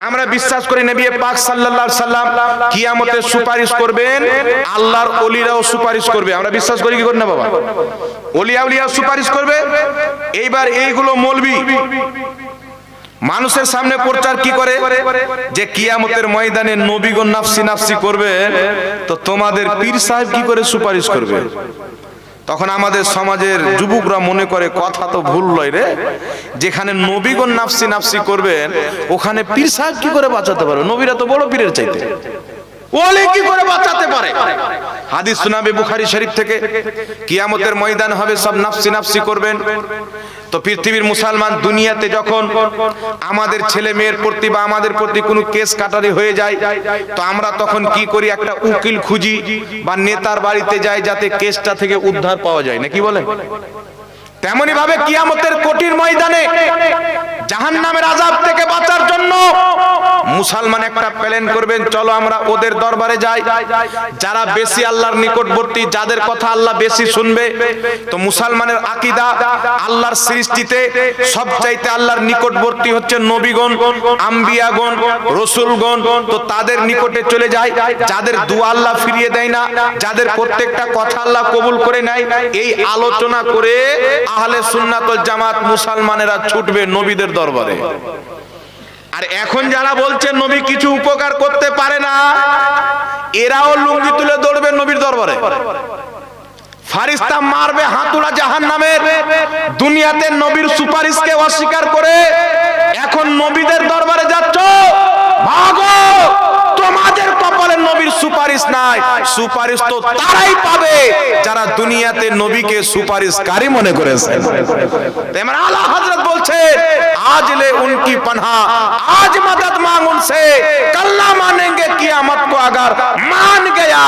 আমরা বিশ্বাস করি নবী পাক সাল্লাল্লাহু সাল্লাম কিয়ামতে সুপারিশ করবেন, আল্লাহর ওলিরাও সুপারিশ করবে। আমরা বিশ্বাস করি কি করি না বাবা? ওলিয়া সুপারিশ করবে। এইবার এইগুলো মলবি। মানুষের সামনে প্রচার কি করে? যে কিয়ামতের ময়দানে নবীগণ নাফসি নাফসি করবে, তো তোমাদের পীর সাহেব কি করে সুপারিশ করবে? তখন আমাদের সমাজের যুবকরা মনে করে, কথা তো ভুল লয় রে। যেখানে নবীগণ নাফসি নাফসি করবেন, ওখানে পীর সাহেব কি করে বাঁচাতে পারবে? নবীরা তো বড় পীরের চাইতে। ওলে কি করে বাঁচাতে পারে? হাদিস শোনাবে বুখারী শরীফ থেকে কিয়ামতের ময়দান হবে, সব করবেন। তো পৃথিবীর মুসলমান দুনিয়াতে যখন আমাদের ছেলে মেয়ের প্রতি বা আমাদের প্রতি কোনো কেস কাটারি হয়ে যায়, তো আমরা তখন কি করি? একটা উকিল খুঁজি বা নেতার বাড়িতে যাই যাতে কেসটা থেকে উদ্ধার পাওয়া যায়। না কি বলেন? তেমনি ভাবে কিয়ামতের কোটির ময়দানে জাহান্নামের আজাব থেকে বাঁচার জন্য মুসলমান একটা প্ল্যান করবেন, চলো আমরা ওদের দরবারে যাই। যারা বেশি আল্লাহর নিকটবর্তী, যাদের কথা আল্লাহ বেশি শুনবে, তো মুসলমানের আকীদা আল্লাহর সৃষ্টিতে সবচাইতে আল্লাহর নিকটবর্তী হচ্ছে নবীগণ, আম্বিয়াগণ, রসুলগণ, তো তাদের নিকটে চলে যায় যাদের দোয়া আল্লাহ ফিরিয়ে দেয় না, যাদের প্রত্যেকটা কথা আল্লাহ কবুল করে নেয়, এই আলোচনা করে আহলে সুন্নাতুল জামাত মুসলমানেরা ছুটবে নবীদের দরবারে। আর এখন যারা বলছেন নবী কিছু উপকার করতে পারে না, এরাও লুঙ্গি তুলে দৌড়বে নবীর দরবারে। ফারিস্তা মারবে হাতুড়া জাহান নামের দুনিয়াতে নবীর সুপারিশকে অস্বীকার করে এখন নবীদের দরবারে যাচ্ছ, ভাগো! সুপারিশ নাই সুপারিশ তো তারাই পাবে যারা দুনিয়াতে নবীকে সুপারিশকারী মনে করেছে তেমন আলা হযরত বলছে আজ ले उनकी पन्हा आज मदद मांग उनसे कल्ला मानेंगे कियामत को अगर मान गया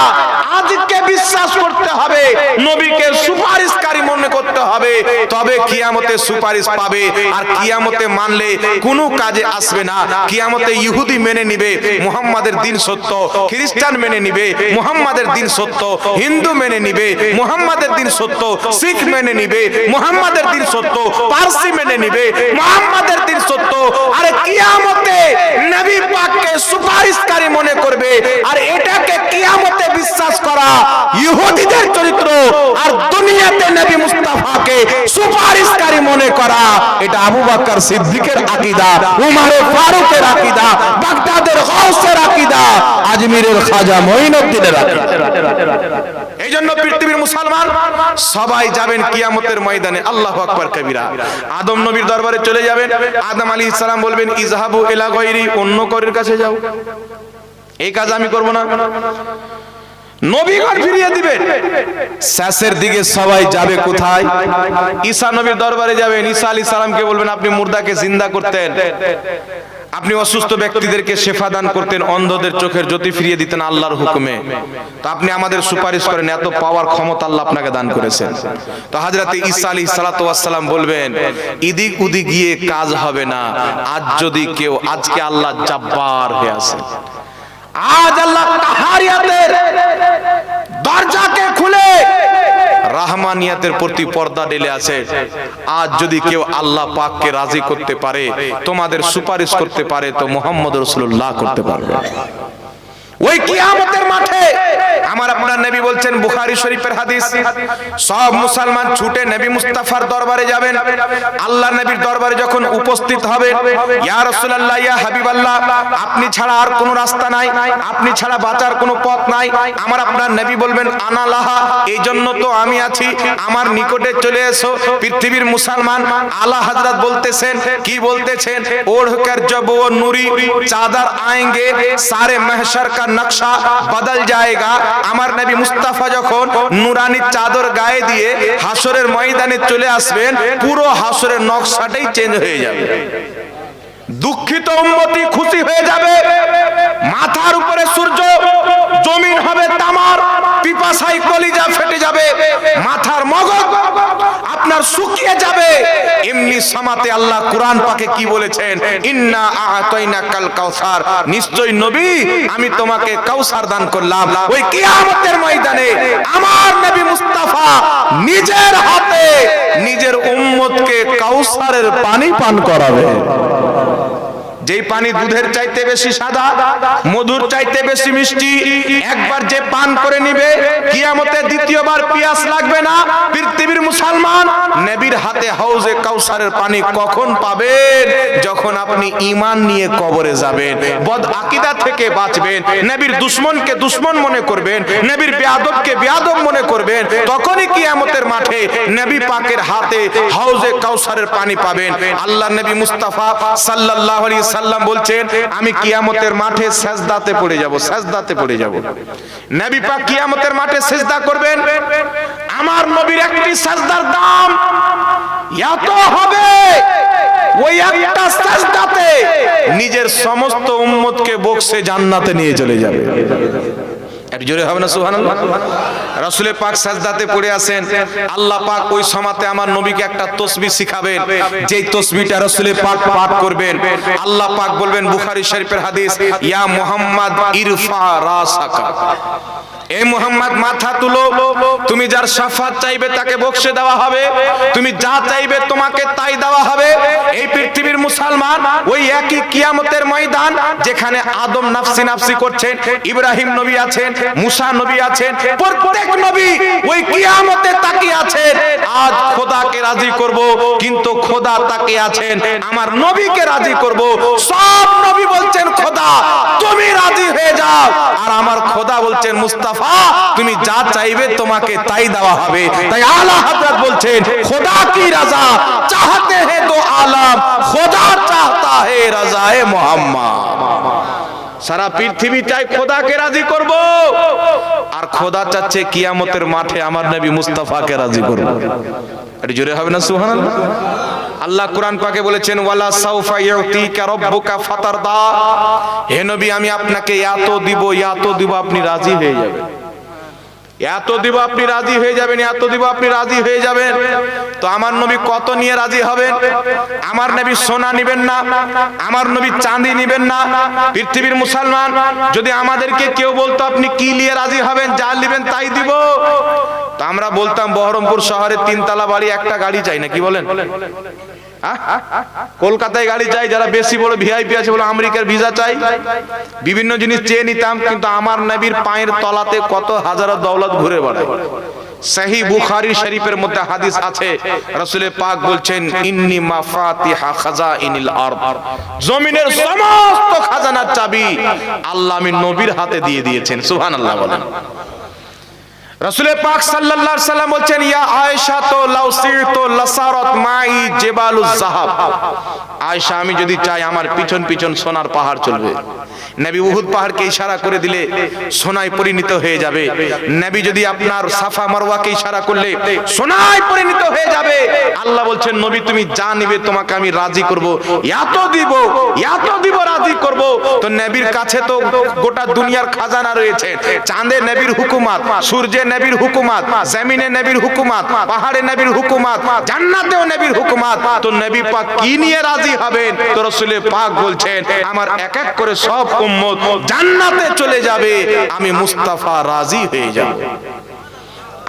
আজকে বিশ্বাস করতে হবে নবীকে সুপারিশকারী মনে করতে হবে তবে কিয়ামতে সুপারিশ পাবে আর কিয়ামতে মানলে কোনো কাজে আসবে না কিয়ামতে ইহুদি মেনে নিবে মুহাম্মাদের দিন সত্য খ্রিস্টান মেনে নিবে, মুহাম্মাদের দিন সত্য, হিন্দু মেনে নিবে, মুহাম্মাদের দিন সত্য, শিখ মেনে নিবে, মুহাম্মাদের দিন সত্য, পারসি মেনে নিবে, মুহাম্মাদের দিন সত্য। আরে কিয়ামতে নবী পাককে সুপারিশকারী মনে করবে, আর এটাকে কিয়ামতে বিশ্বাস করা ইহুদিদের চরিত্র, আর দুনিয়াতে নবী মুস্তাফাকে সুপারিশকারী মনে করা, এটা আবু বকর সিদ্দিকের আকীদা, উমরে ফারুকের আকীদা, বাগদাদের গাউসের আকীদা, আজমিরের খাজা। মঈনুদ্দিনের আকীদা এই জন্য পৃথিবীর মুসলমান সবাই যাবেন কিয়ামতের ময়দানে, আল্লাহ আকবার কবিরা। আদম নবীর দরবারে চলে যাবেন, আদম আলী ইসলাম বলবেন ইজহাবু এলা গৈরি অন্য করের কাছে যাও। এই কাজ আমি করব না। নবীগণ ফিরিয়ে দিবেন। শেষের দিকে সবাই যাবে কোথায়? ঈসা নবীর দরবারে যাবেন, ঈসা আলী সালামকে বলবেন, আপনি মুর্দাকে জিন্দা করতেন। আপনি অসুস্থ ব্যক্তিদেরকে শেফা দান করতেন, অন্ধদের চোখের জ্যোতি ফিরিয়ে দিতেন আল্লাহর হুকুমে। তো আপনি আমাদের সুপারিশ করেন, এত পাওয়ার ক্ষমতা আল্লাহ আপনাকে দান করেছেন। তো হাজরাতে ঈসা আলী সালাতাম বলবেন, ইদিক উদি গিয়ে কাজ হবে না। আজ যদি কেউ, আজকে আল্লাহ জাব্বার হয়ে আসে আজ আল্লাহ কাহারিয়াতের দরজাকে রাহমানিয়াতের প্রতি পর্দা ঢেলে আছে। আজ যদি কেউ আল্লাহ পাককে রাজি করতে পারে, তোমাদের সুপারিশ করতে পারে, তো মোহাম্মদ রসুল্লাহ করতে পারবে। ওই কিয়ামতের মাঠে আমার আপনার নবী বলছেন বুখারি শরীফের হাদিস। সব মুসলমান ছুটে নবী মুস্তাফার দরবারে যাবেন। আল্লাহ নবীর দরবারে যখন উপস্থিত হবেন, ইয়া রাসূলুল্লাহ, ইয়া হাবিবাল্লাহ, আপনি ছাড়া আর কোনো রাস্তা নাই, আপনি ছাড়া বাঁচার কোনো পথ নাই। আমার আপনার নবী বলবেন আনালাহা এই জন্য তো আমি আছি, আমার নিকটে চলে এসো। পৃথিবীর মুসলমান আলা হযরত বলতেছেন, কি বলতেছেন? ওড় কর জব ও নুরি, চাদার আएंगे সারে মহশর নকশা বদল যায়গা। আমার নবী মুস্তাফা যখন নুরানি চাদর গায়ে দিয়ে হাসরের ময়দানে চলে আসবেন, পুরো হাসরের নকশাটাই চেঞ্জ হয়ে যাবে। দুঃখিত উন্মতি খুশি হয়ে যাবে। মাথার উপরে সূর্য, জমিন হবে তামার। পিপাসাই কলিজা ফেটে যাবে, মাথার মগজ আপনার শুকিয়ে যাবে। এমনি সামাতে আল্লাহ কোরআন পাকে কি বলেছেন? ইন্না আতাইনা কাল কাউসার। নিশ্চয় নবী, আমি তোমাকে কাউসার দান করলাম। ওই কিয়ামতের ময়দানে আমার নবী মুস্তাফা নিজের হাতে নিজের উম্মতকে কাউসারের পানি পান করাবে। যেই পানি দুধের চাইতে বেশি সাদা, মধুর চাইতে বেশি মিষ্টি, একবার যে পান করে নিবে, কিয়ামতে দ্বিতীয়বার পিয়াস লাগবে না। পৃথিবীর মুসলমান নবীর হাতে হাউজে কাউসারের পানি কখন পাবেন? যখন আপনি ঈমান নিয়ে কবরে যাবেন, বদ আকীদা থেকে বাঁচবেন, নবীর দুশমনকে দুশমন মনে করবেন, নবীর বেয়াদবকে বেয়াদব মনে করবেন, তখনই কিয়ামতের মাঠে নবী পাকের হাতে হাউজে কাউসারের পানি পাবেন। আল্লাহ নবী মুস্তাফা সাল্লাল্লাহু আলাইহি সাল্লাম বলছেন, আমি কিয়ামতের মাঠে সেজদাতে পড়ে যাব, সেজদাতে পড়ে যাব। নবী পাক কিয়ামতের মাঠে সেজদা করবেন। আমার নবীর একটি সেজদার দাম এত হবে, ওই একটা সেজদাতে নিজের সমস্ত উম্মতকে বক্সে জান্নাতে নিয়ে চলে যাবে। একটু জোরে হবে না, সুবহানাল্লাহ? রাসূলের পাক সাজদাতে পড়ে আছেন, আল্লাহ পাক ওই সমাতে আমার নবীকে একটা তসবি শিখাবেন, যেই তসবিটা রসুলের পাক পাঠ করবেন। আল্লাহ পাক বলবেন, বুখারি শরীফের হাদিস, ইয়া মুহাম্মদ ইরফা রাসাকা। এই মোহাম্মদ, মাথা তুলো। তুমি যার সাফাত চাইবে তাকে বক্সে দেওয়া হবে। তুমি যা চাইবে তোমাকে তাই দেওয়া হবে। এই পৃথিবীর মুসলমান ওই একই কিয়ামতের ময়দান যেখানে আদম নাফসি নাফসি করছেন, ইব্রাহিম নবী আছেন, মুসা নবী আছেন, প্রত্যেক নবী ওই কিয়ামতে তাকিয়ে আছেন। আজ খোদাকে রাজি করব, কিন্তু খোদা তাকিয়ে আছেন। আমার নবীকে রাজি করব। সব নবী বলছেন, খোদা, তুমি রাজি হয়ে যাও। আর আমার খোদা বলছেন, মুস্তাফা তুমি যা চাইবে তোমাকে তাই দেওয়া হবে। তাই আলা হযরত বলছেন, খোদা কি রাজা? চাহতে হে তো আলম, খোদা চাহতা হে রাজায়ে মোহাম্মদ। সারা পৃথিবীটাই খোদাকে রাজি করব। আর খোদা চাচ্ছে কিয়ামতের মাঠে আমার নবী মুস্তাফাকে রাজি করব। একটু জোরে হবে না, সুবহানাল্লাহ? আল্লাহ কোরআন পাকে বলেছেন, ওয়ালা সাউফা ইউতিকা রাব্বুকা ফাতারদা। হে নবী, আমি আপনাকে এত দিব এত দিব, আপনি রাজি হয়ে যাবেন। এত দিব, আপনি রাজি হয়ে যাবেন, এত দিব, আপনি রাজি হয়ে যাবেন। তো আমার নবী কত নিয়ে রাজি হবেন? আমার নবী সোনা নিবেন না, আমার নবী চাঁদি নিবেন না। পৃথিবীর মুসলমান, যদি আমাদেরকে কেউ বলতো, আপনি কি নিয়ে রাজি হবেন? যা নিবেন, তাই দিব। তো আমরা বলতাম, বহরমপুর শহরে তিনতলা বাড়ি, একটা গাড়ি চাই না। কি বলেন? কলকাতায় গাড়ি চাই, যারা বেশি বড় ভিআইপি আছে বলে আমেরিকার ভিসা চাই। বিভিন্ন জিনিস চেয়ে নিতাম, কিন্তু আমার নবীর পায়ের তলাতে কত হাজার দৌলত ঘুরে বেড়ায়। সহি বুখারী শরীফের মধ্যে হাদিস আছে রাসূলের পাক বলছেন, ইন্নি মাফাতিহা খাজাইনিল আরদ। জমিনের সমস্ত খাজানার চাবি আল্লাহ আমি নবীর হাতে দিয়ে দিয়েছেন, সুবহানাল্লাহ বলেন। রাসূলের পাক সাল্লাল্লাহু সাল্লাম বলছেন, ইয়া আয়েশা তো লাউসিতো লাসারাত মাই জেবালুজ জাহাব আয়েশা, আমি যদি চাই আমার পিছন পিছন সোনার পাহাড় চলবে। নবী উহুদ পাহাড়কে ইশারা করে দিলে সোনায় পরিণত হয়ে যাবে। নবী যদি আপনার সাফা মারওয়াকে ইশারা করলে সোনায় পরিণত হয়ে যাবে। আল্লাহ বলছেন, নবী, তুমি যা নিবে তোমাকে আমি রাজি করব। এত দিব এত দিব, রাজি করব। তো নবীর কাছে তো গোটা দুনিয়ার খাজানা রয়েছে। চাঁদে নবীর হুকুমাত সূর্যে নবীর হুকুমাত, জমিনে নবীর হুকুমাত, পাহাড়ে নবীর হুকুমাত, জান্নাতেও নবীর হুকুমাত। তো নবী পাক কি নিয়ে রাজি হবেন? তো রাসূলের পাক বলছেন, আমার এক এক করে সব উম্মত জান্নাতে চলে যাবে, আমি মুস্তাফা রাজি হয়ে যাব।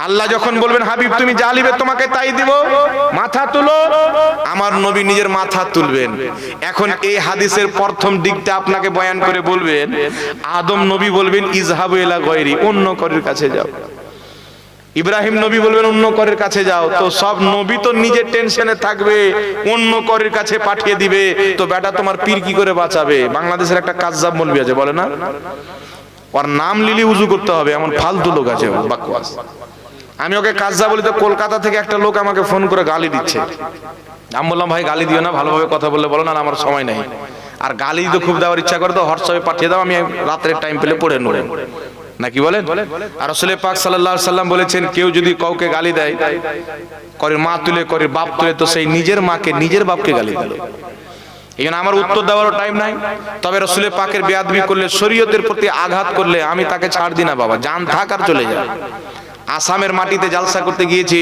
আল্লাহ যখন বলবেন, হাবিব, তুমি যা নিবে তোমাকে তাই দিব, মাথা তুলো। আমার নবী নিজের মাথা তুলবেন। এখন এই হাদিসের প্রথম দিকটা আপনাকে বয়ান করে বলবেন, আদম নবী বলবেন ইজহাবু ইলা গয়রি, অন্য করের কাছে যাও। ইব্রাহিম নবী বলবেন, অন্য করের কাছে যাও। তো সব নবী তো নিজের টেনশনে থাকবে, অন্য করের কাছে পাঠিয়ে দিবে। তো বেটা তোমার পীর কি করে বাঁচাবে? বাংলাদেশের একটা কাজজাব মলবি আছে, বলে না? ওর নাম লিলি উজু করতে হবে, এমন ফালতু লোক আছে, বাকওয়াস। আমি ওকে কাজজা বলি, তো কলকাতা থেকে একটা লোক আমাকে ফোন করে গালি দিচ্ছে। আমি বললাম, ভাই, গালি দিও না, ভালোভাবে কথা বললে বলো না আমার সময় নেই। আর গালি তো খুব দেওয়ার ইচ্ছা করে, তো হোয়াটসঅ্যাপে পাঠিয়ে দাও, আমি রাত্রের টাইম পেলে পড়ে নেব। নাকি বলেন? আর রসুল পাক আলাইহি সাল্লাম বলেছেন, কেউ যদি কাউকে গালি দেয়, করে মা তুলে, করে বাপ তুলে, তো সেই নিজের মাকে, নিজের বাপকে গালি দিল। এখানে আমার উত্তর দেওয়ারও টাইম নাই। তবে রসুলের পাকের বেয়াদবি করলে, শরীয়তের প্রতি আঘাত করলে আমি তাকে ছাড় দিই না বাবা জান থাক আর চলে যায় আসামের মাটিতে জালসা করতে গিয়েছি।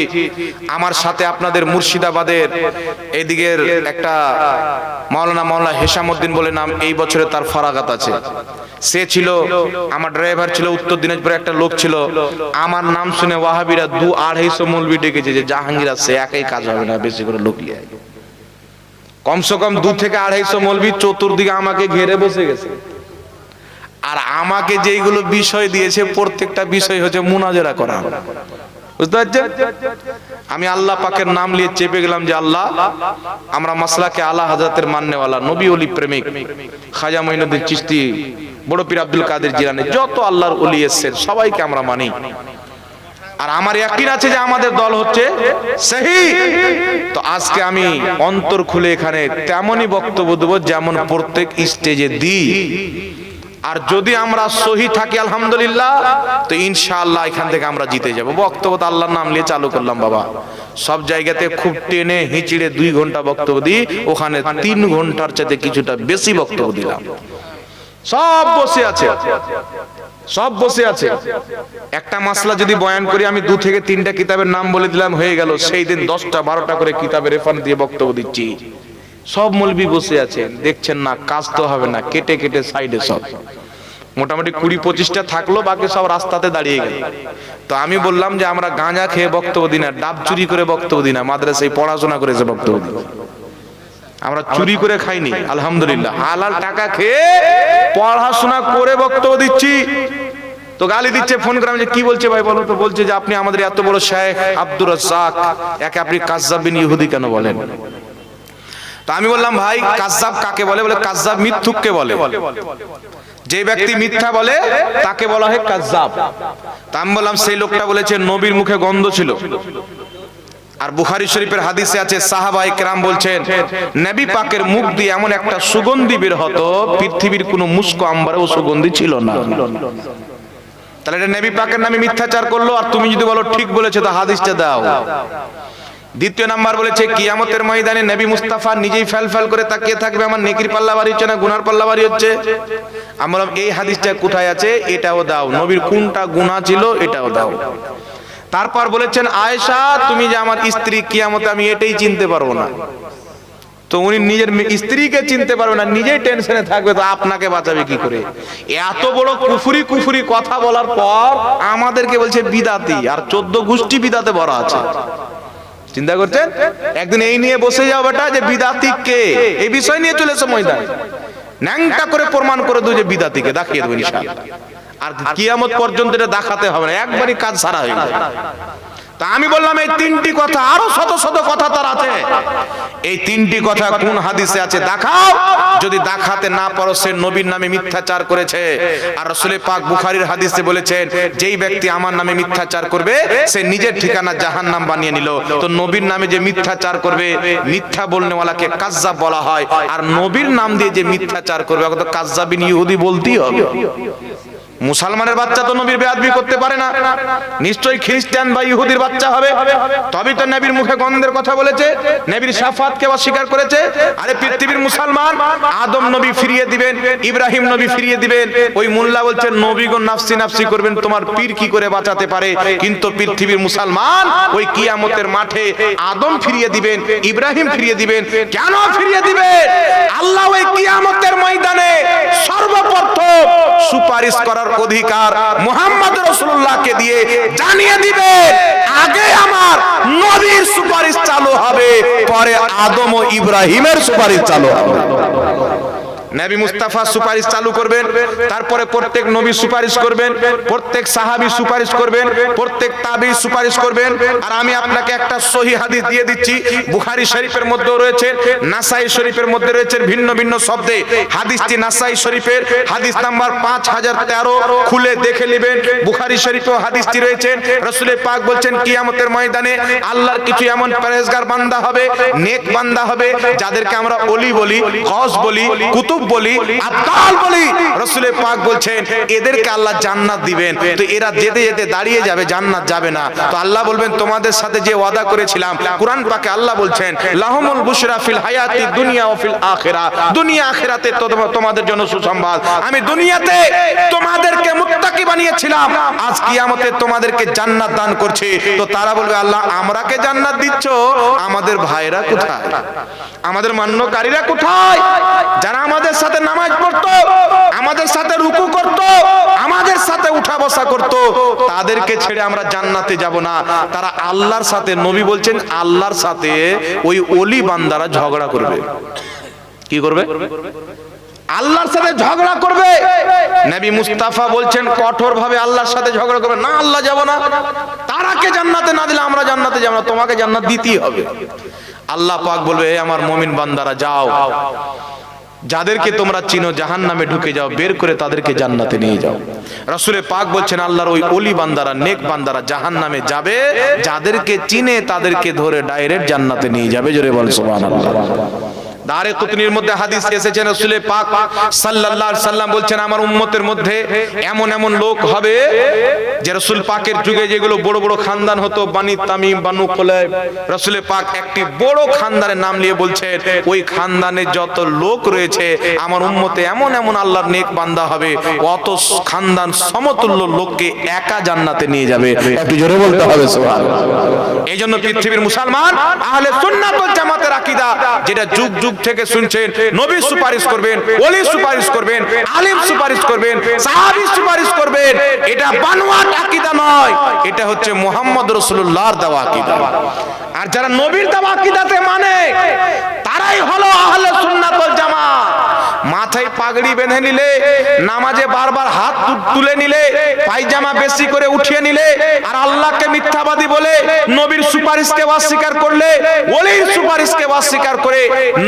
আমার সাথে আপনাদের মুর্শিদাবাদের এদিকের একটা মাওলানা মাওলানা হেসামউদ্দিন বলে নাম, এই বছরে তার ফরাগাত আছে। সে ছিল, আমার ড্রাইভার ছিল, উত্তর দিনাজপুরে একটা লোক ছিল। আমার নাম শুনে ওয়াহাবিরা দু আড়াইশো মৌলবি ডেকেছে যে, জাহাঙ্গীর আছে একাই কাজ হবে না, বেশি করে লোক আয়। কমসে কম দু থেকে আড়াইশো মলবি চতুর্দিকে আমাকে ঘেরে বসে গেছে। আর আমাকে যেইগুলো বিষয় দিয়েছে, প্রত্যেকটা বিষয় হচ্ছে মুনাজেরা করা। বুঝতে পারছেন? আমি আল্লাহ পাকের নাম নিয়ে চেপে গেলাম যে আল্লাহ, আমরা মাসলাকে আল্লাহ হাজরাতের মান্যওয়ালা, নবী অলি প্রেমিক, খাজা মঈনুদ্দিন চিশতি, বড় পীর আব্দুল কাদের জিলানি, যত আল্লাহর অলি এসছেন, সবাইকে আমরা মানি। আর আমার ইয়াকিন আছে যে আমাদের দল হচ্ছে সহি তো আজকে আমি অন্তর খুলে এখানে তেমনই বক্তব্য দেবো যেমন প্রত্যেক স্টেজে দিই। আর যদি আমরা সহি থাকি, আলহামদুলিল্লাহ, তো ইনশাআল্লাহ এখান থেকে আমরা জিতে যাব। বক্তব্য তো আল্লাহর নাম নিয়ে চালু করলাম বাবা। সব জায়গাতে খুব টেনে হিঁচিড়ে দুই ঘণ্টা বক্তব্য দিই, ওখানে তিন ঘণ্টার চাইতে কিছুটা বেশি বক্তব্য দিলাম। সব বসে আছে। সব বসে আছে। একটা মাসলা যদি বয়ান করি, আমি দু থেকে তিনটা কিতাবের নাম বলে দিলাম, হয়ে গেল। সেই দিন দশটা, বারোটা করে কিতাবের রেফারেন্স দিয়ে বক্তব্য দিচ্ছি। সব মলবি বসে আছেন দেখছেন না, কাজ তো হবে না, কেটে কেটে সাইডে সব। মোটামুটি কুড়ি পঁচিশটা থাকল, বাকি সব রাস্তাতে দাঁড়িয়ে গেল। তো আমি বললাম যে আমরা গাঁজা খেয়ে বক্তব্য দিই না, ডাব চুরি করে বক্তব্য দিই না, মাদ্রাসায় পড়াশোনা করে এসে বক্তব্য। আমরা চুরি করে খাইনি, আলহামদুলিল্লাহ। হালাল টাকা খেয়ে পড়াশোনা করে বক্তব্য দিচ্ছি। তো গালি দিচ্ছে, ফোন করে আমি যে, কি বলছে ভাই বলো তো? বলছে যে, আপনি আমাদের এত বড় শেখ আব্দুর রাজ্জাক, একে আপনি কাজ্জাব বিন ইহুদি কেন বলেন? তা আমি বললাম, ভাই, কাজ্জাব কাকে বলে? বলে, কাজ্জাব মিথ্যুককে বলে। যে ব্যক্তি মিথ্যা বলে, তাকে বলা হয় কাজ্জাব। তা আমি বললাম, সেই লোকটা বলেছে, নবীর মুখে গন্ধ ছিল। আর বুখারী শরীফের হাদিসে আছে, সাহাবা কেরাম বলছেন, নবী পাকের মুখ দিয়ে এমন একটা সুগন্ধি বের হতো, পৃথিবীর কোনো মুস্ক আম্বারেও সুগন্ধি ছিল না। তাহলে এটা নবী পাকের নামে মিথ্যাচার করল, আর তুমি যদি বলো, ঠিক বলেছে, তো হাদিসটা দাও। দ্বিতীয় নাম্বার বলেছে, কিয়ামতের ময়দানে নবী মুস্তাফা নিজেই ফেল ফেল করে তাকিয়ে থাকবে, আমার নেকির পাল্লা বাড়ি হচ্ছে না, গুনার পাল্লা বাড়ি হচ্ছে। আমরা এই হাদিসটা কোথায় আছে? এটাও দাও। নবীর কোনটা গুনাহ ছিল, এটাও দাও। তারপর বলেছেন, আয়েশা, তুমি যে আমার স্ত্রী, কিয়ামতে আমি এটাই চিনতে পারব না। তো উনি নিজের স্ত্রীকে চিনতে পারবে না, নিজেই টেনশনে থাকবে, তো আপনাকে বাঁচাবে কি করে? এত বড় কুফুরি কুফুরি কথা বলার পর আমাদেরকে বলছে, বিদাতি, আর চোদ্দ গোষ্ঠী বিদাতে বড় আছে। চিন্তা করছেন? একদিন এই নিয়ে বসে যাও বেটা যে বিদাতি কে? এই বিষয় নিয়ে চলেছে ময়দান। ন্যাংটা করে প্রমাণ করে দেবো যে বিদাতিকে, দেখিয়ে দেবো ইনশাআল্লাহ। আর কিয়ামত পর্যন্ত এটা দেখাতে হবে না। একবারই কাজ সারা হয়ে যাবে তা আমি বললাম, এই তিনটি কথা, আরও শত শত কথা তার আছে। এই তিনটি কথা কোন হাদিসে আছে? দেখাও। যদি দেখাতে না পারো, সে নবীর নামে মিথ্যাচার করেছে। আর রসুল পাক বুখারীর হাদিসে বলেছেন, যেই ব্যক্তি আমার নামে মিথ্যাচার করবে, সে নিজের ঠিকানা জাহান্নাম বানিয়ে নিল। তো নবীর নামে যে মিথ্যাচার করবে, মিথ্যা বলনেওয়ালাকে কাজ্জাব বলা হয়। আর নবীর নাম দিয়ে যে মিথ্যাচার করবে, ওকে তো কাজ্জাবিন ইহুদি বলতেই হবে। মুসলমানের বাচ্চা তো নবীর বেয়াদবি করতে পারে না। নিশ্চয়ই খ্রিস্টান বা ইহুদির বাচ্চা হবে। তবেই তো নবীর মুখে গন্ধের কথা বলেছে। নবীর সাফাতকে অস্বীকার করেছে। আরে পৃথিবীর মুসলমান, আদম নবী ফিরিয়ে দিবেন, ইব্রাহিম নবী ফিরিয়ে দিবেন। ওই মোল্লা বলছেন নবীগণ নাফসি নাফসি করবেন, তোমার পীর কি করে বাঁচাতে পারে? কিন্তু পৃথিবীর মুসলমান ওই কিয়ামতের মাঠে আদম ফিরিয়ে দিবেন, ইব্রাহিম ফিরিয়ে দিবেন। কেন ফিরিয়ে দিবেন? আল্লাহ ওই কিয়ামতের ময়দানে সর্বপ্রথম সুপারিশ করার অধিকার মোহাম্মদ রসুল্লাহকে দিয়ে জানিয়ে দিবে, আগে আমার নবীর সুপারিশ চালু হবে, পরে আদম ও ইব্রাহিমের সুপারিশ চালু হবে। নবী মুস্তাফা সুপারিশ চালু করবেন, তারপরে প্রত্যেক নবী সুপারিশ করবেন, প্রত্যেক সাহাবি সুপারিশ করবেন, প্রত্যেক তাবি সুপারিশ করবেন। আর আমি আপনাকে একটা সহি হাদিস দিয়ে দিচ্ছি, বুখারি শরীফের মধ্যেও রয়েছে, নাসাই শরীফের মধ্যে রয়েছে ভিন্ন ভিন্ন শব্দে। হাদিসটি নাসাই শরীফের, হাদিস নাম্বার পাঁচ হাজার তেরো, খুলে দেখে নেবেন। বুখারী শরীফেও হাদিসটি রয়েছে রসুল পাক বলছেন, কিয়ামতের ময়দানে আল্লাহর কিছু এমন পরেজগার বান্দা হবে, নেক বান্দা হবে, যাদেরকে আমরা অলি বলি কস বলি, কুতুব বলি আব্দাল বলি, রসুলের পাক বলছেন, এদেরকে আল্লাহ জান্নাত দিবেন। তো এরা যেতে যেতে দাঁড়িয়ে যাবে, জান্নাত যাবে না। তো আল্লাহ বলবেন, তোমাদের সাথে যে ওয়াদা করেছিলাম, কোরআন পাকে আল্লাহ বলছেন, লাহমুল বুশরা ফিল হায়াতি দুনিয়া ও ফিল আখিরা। দুনিয়া আখিরাতে তোমাদের জন্য সুসংবাদ। আমি দুনিয়াতে তোমাদেরকে মুত্তাকি বানিয়েছিলাম। আজ কিয়ামতে তোমাদেরকে জান্নাত দান করছে। তো তারা বলবে, আল্লাহ আমরাকে জান্নাত দিচ্ছ? আমাদের ভাইরা কোথায়? আমাদের মান্যকারীরা কোথায়? যারা আমাদের সাথে নামাজ পড়তো, আমাদের সাথে রুকু করত, আমাদের সাথে উঠা বসা করত, তাদেরকে ছেড়ে আমরা জান্নাতে যাব না। তারা আল্লাহর সাথে, নবী বলছেন, আল্লাহর সাথে ওই অলি বান্দারা ঝগড়া করবে। কি করবে? আল্লাহর সাথে ঝগড়া করবে। নবী মুস্তাফা বলছেন কঠোর ভাবে আল্লাহর সাথে ঝগড়া করবে। না, আল্লাহ যাব না। তারাকে জান্নাতে না দিলে আমরা জান্নাতে যাব না, তোমাকে জান্নাত দিতেই হবে। আল্লাহ পাক বলবে, "এ আমার মমিন বান্দারা, যাও। যাদেরকে তোমরা চিনো জাহান নামে ঢুকে যাও বের করে তাদেরকে জান্নাতে নিয়ে যাও। রসুলের পাক বলছেন আল্লাহর ওই অলি বান্দারা নেক বান্দারা জাহান নামে যাবে। যাদেরকে চিনে তাদেরকে ধরে ডাইরেক্ট জান্নাতে নিয়ে যাবে। জোরে বল সুবহানাল্লাহ। দারে কুতনির মধ্যে হাদিস এসেছে, রাসূলে পাক সাল্লাল্লাহু সাল্লাম বলছেন, আমার উম্মতের মধ্যে এমন এমন লোক হবে যে রাসূল পাকের যুগে যেগুলো বড় বড় খানদান হতো, বানি তামিম, বানু কুলাইব, রাসূলে পাক একটি বড় খানদানের নাম নিয়ে বলছেন, ওই খানদানে যত লোক রয়েছে, আমার উম্মতে এমন এমন আল্লাহর নেক বান্দা হবে অত খানদান সমতুল্য লোককে একা জান্নাতে নিয়ে যাবে। একটু জোরে বলতে হবে, সুবহানাল্লাহ। এই জন্য পৃথিবীর মুসলমান আহলে সুন্নাত ওয়াল জামাতের আকীদা, যেটা যুগ যুগ থেকে শুনছেন, নবী সুপারিশ করবেন, ওলি সুপারিশ করবেন, আলিম সুপারিশ করবেন, সাহাবী সুপারিশ করবেন। এটা বানোয়াট আকীদা নয়, এটা হচ্ছে মোহাম্মদ রাসূলুল্লাহর দেওয়া আকীদা। আর যারা নবীর দেওয়া আকীদাতে মানে তারাই হলো আহলে সুন্নাত ওয়াল জামাত মাথায় পাগড়ি বেঁধে নিলে, নামাজে বারবার হাত তুলে নিলে, পায়জামা বেশি করে উঠিয়ে নিলে, আর আল্লাহকে মিথ্যাবাদী বলে নবীর সুপারিশকে অস্বীকার করলে, ওলির সুপারিশকে অস্বীকার করে,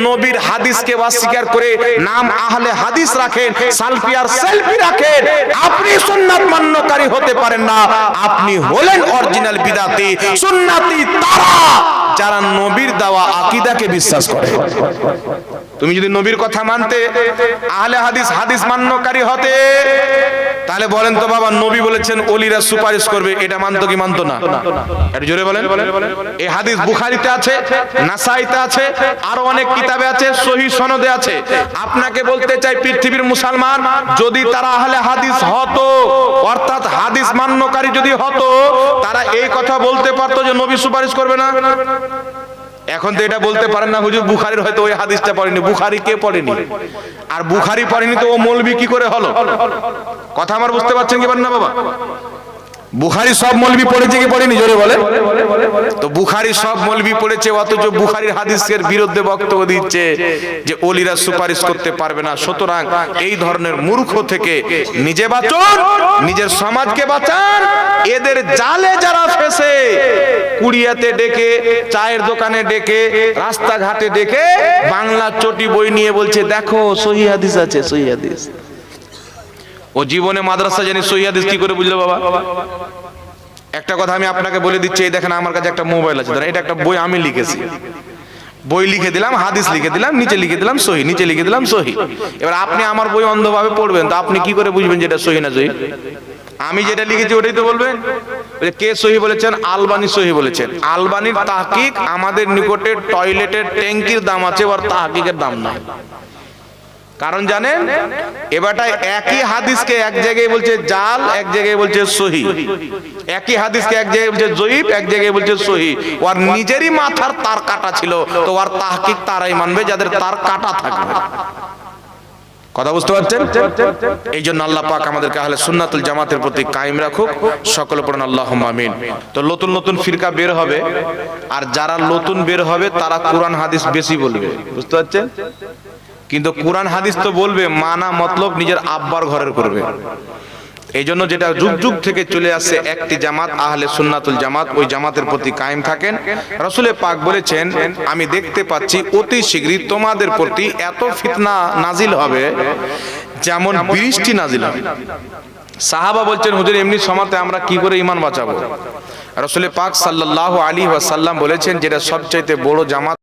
নবীর হাদিসকে অস্বীকার করে নাম আহলে হাদিস রাখেন, সালফি আর সেলফি রাখেন। আপনি সুন্নাত মান্যকারী হতে পারেন না। আপনি হলেন অরিজিনাল বিদাতি, সুন্নাতি তারা যারা নবীর দেওয়া আকীদাকে বিশ্বাস করে। তুমি যদি নবীর কথা মানতে আহলে হাদিস হাদিস মান্যকারী হতে, তাহলে বলেন তো বাবা, নবী বলেছেন, ওলিরা সুপারিশ করবে, এটা মানতো কি মানতো না? একটু জোরে বলেন। এই হাদিস বুখারীতে আছে, নাসাইতে আছে, আরও অনেক কিতাবে আছে, সহি সনদে আছে। আপনাকে বলতে চাই, পৃথিবীর মুসলমান যদি তারা আহলে হাদিস হতো, অর্থাৎ হাদিস মান্যকারী যদি হতো, তারা এই কথা বলতে পারতো যে নবী সুপারিশ করবে না? এখন তো এটা বলতে পারেন না হুজুর বুখারির হয়তো ওই হাদিসটা পড়েনি। বুখারি কে পড়েনি? আর বুখারি পড়েনি তো ও মৌলবি কি করে হলো। কথা আমার বুঝতে পারছেন কি পারেন না বাবা? বুখারি সব মৌলবি পড়েছে কি পড়েনি? জোরে বলে তো বুখারি সব মৌলবি পড়েছে অথচ বুখারির হাদিসের বিরুদ্ধে বক্তব্য দিচ্ছে যে ওলিরা সুপারিশ করতে পারবে না। সুতরাং এই ধরনের মূর্খ থেকে নিজে বাঁচুন নিজের সমাজকে বাঁচান। এদের জালে যারা ফেসে কুড়িয়াতে ডেকে চায়ের দোকানে ডেকে রাস্তাঘাটে ডেকে বাংলা চটি বই নিয়ে বলছে দেখো সহি হাদিস আছে সহি হাদিস। ও জীবনে মাদ্রাসা জানি সহি হাদিস কি করে বুঝলো বাবা? একটা কথা আমি আপনাকে বলে দিচ্ছি, এই দেখেন আমার কাছে একটা মোবাইল আছে। এটা একটা বই আমি লিখেছি। বই লিখে দিলাম, হাদিস লিখে দিলাম, নিচে লিখে দিলাম, সহি, নিচে লিখে দিলাম, সহি। এবার আপনি আমার বই অন্ধভাবে পড়বেন, তো আপনি কি করে বুঝবেন যেটা সহি না সহি? আমি যেটা লিখেছি ওটাই তো বলবেন? কে সহি বলেছেন? আলবানি সহি বলেছেন। আলবানির তাহকিক আমাদের নিকটে টয়লেটের ট্যাঙ্কির দাম আছে, ওর তাহকিকের দাম নাই। কারণ জানেন এবারটা একই হাদিসকে এক জায়গায় বলছে জাল, এক জায়গায় বলছে সহি। একই হাদিসকে এক জায়গায় বলছে জয়ীব, এক জায়গায় বলছে সহি। ওর নিজেরই মাথার তার কাটা ছিল, তো ওর তাহকিক তারাই মানবে যাদের তার কাটা থাকবে। কথা বুঝতে পারছেন? এই জন্য আল্লাহ পাক আমাদেরকে আহলে সুন্নাতুল জামাতের প্রতি কায়েম রাখুক, সকলে পড়ুন আল্লাহ আমিন। তো নতুন নতুন ফিরকা বের হবে, আর যারা নতুন বের হবে, তারা কোরআন, হাদিস বেশি বলবে। বুঝতে পারছেন? কিন্তু কোরআন হাদিস তো বলবে, মানা মতলব নিজের আব্বার ঘরের করবে। এই জন্য যেটা যুগ যুগ থেকে চলে আসছে, একটি জামাত, আহলে সুন্নাতুল জামাত, ওই জামাতের প্রতি কায়েম থাকেন। রসুলে পাক বলেছেন, আমি দেখতে পাচ্ছি অতি শীঘ্রই তোমাদের প্রতি এত ফিতনা নাজিল হবে, যেমন বৃষ্টি নাজিল হবে। সাহাবা বলছেন, হুজুর, এমনি সমাতে আমরা কি করে ইমান বাঁচাবো? রসুলে পাক সাল্লাল্লাহু আলী ওয়াসাল্লাম বলেছেন, যেটা সবচাইতে বড় জামাত